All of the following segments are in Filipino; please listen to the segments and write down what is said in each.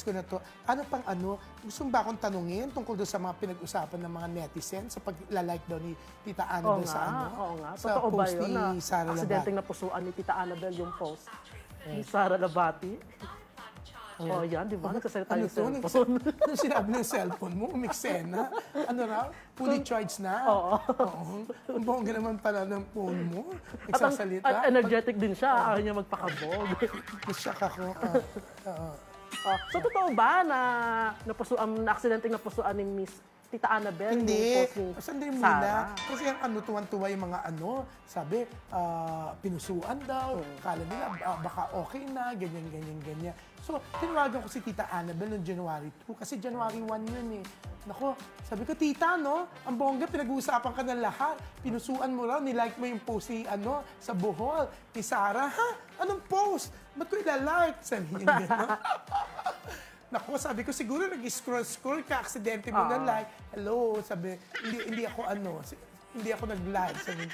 ko na to, ano pang ano, gusto ba akong tanungin tungkol doon sa mga pinag-usapan ng mga netizen sa pag-like daw ni Tita Oo Annabelle nga, sa ano? oo nga. Sa Totoo ba post yun ni na Sara aksidenteng napusuan ni Tita Annabelle yung post ni Sara Labati? Oh, yan, di ba? Nagsasalita Ano yung to? Cellphone. nung sinabi ng cellphone mo, umiksena. Ano raw? Fully charged na? Oo. Oo. Ang bongga naman pala ng phone mo. At, ang, Nagsasalita. at energetic din siya. Ayaw niya magpakabog. Nasyak ako. Ah, oo. Oh, so, totoo ba na napusuan, na aksidenteng napusuan ni Miss Tita Annabelle Hindi. ni Sandali Sarah? muna. Kasi ang ano, tuwan-tuwa yung mga ano, sabi, ah, pinusuan daw, kala nila ah, baka okay na, ganyan, ganyan, ganyan. So, tinawagan ko si Tita Annabelle noong January 2, kasi January 1 yun eh. Nako, sabi ko, Tita, no? Ang bongga, pinag-uusapan ka ng lahat. Pinusuan mo raw, nilike mo yung post ni, ano, sa Bohol, ni Sarah. Ha? Anong post? Ba't ko ila-like? Sabi niya gano'n. Naku, sabi ko, siguro nag-scroll-scroll ka, aksidente mo na like. Hello, sabi, hindi, hindi ako ano, si- hindi ako nag-like. Sabi,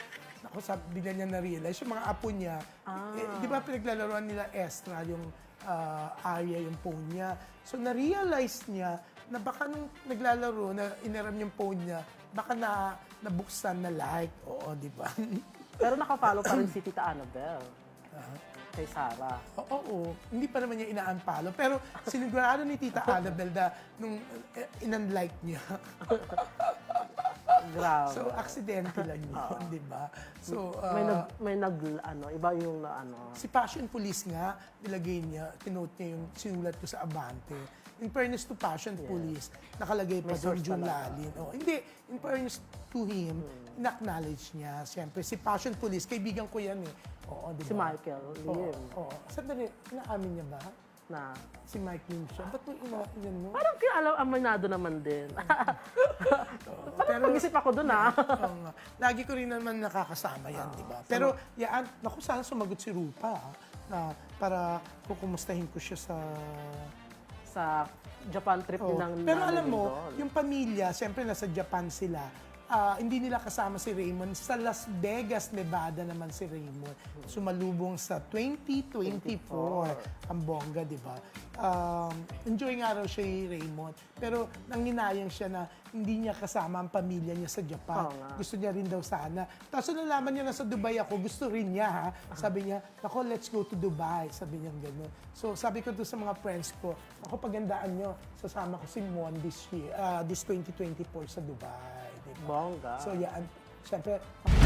naku, sabi, bigla niya na-realize. Yung mga apo niya, eh, di ba pinaglalaroan nila Estra, yung ah, Arya, yung phone niya. So, na-realize niya na baka nung naglalaro, na inaram yung phone niya, baka na nabuksan na like. Oo, di ba? Pero nakafollow pa rin si Tita Annabelle kay Sarah. Oo, oo. Hindi pa naman niya ina-unfollow. Pero sinigurado ni Tita Annabel na nung eh, in-unlike niya. Grabe. So, aksidente lang yun, di ba? So, uh, may nag, may nag, ano, iba yung na, ano. si Passion Police nga, nilagay niya, tinote niya yung sinulat ko sa Abante. In fairness to Passion Police, nakalagay pa May doon source June talaga. Lalin. Oh, hindi, in fairness to him, Hmm. in-acknowledge niya. Siyempre, si Passion Police, kaibigan ko yan eh. Oo, di ba? Si Michael Oo, Lim oo. Sandali, inaamin niya ba? na Si Mike Lim siya. Ba't mo ina, yan mo? parang kaya alam, aminado naman din. parang Pero- pag-isip ako dun ah. Oo nga. Lagi ko rin naman nakakasama yan, di ba? Pero, yan, naku, sana sumagot si Rupa, ah, na para kukumustahin ko siya sa... sa Japan trip din ng Pero alam mo, Lindol. yung pamilya, siyempre nasa Japan sila, ah, hindi nila kasama si Raymond. Sa Las Vegas, Nevada naman si Raymond. Sumalubong sa 2024. Ang bongga, di ba? Um, enjoy nga raw siya yung Raymond. Pero nanginayang siya na hindi niya kasama ang pamilya niya sa Japan. Oo nga. Gusto niya rin daw sana. Tapos nalaman niya na sa Dubai ako, gusto rin niya ha. Sabi niya, ako, let's go to Dubai. Sabi niya gano'n. So sabi ko to sa mga friends ko, ako pagandaan niyo, sasama ko si Mon this year, ah, this 2024 sa Dubai. di ba? Bongga. So yan, siyempre, ako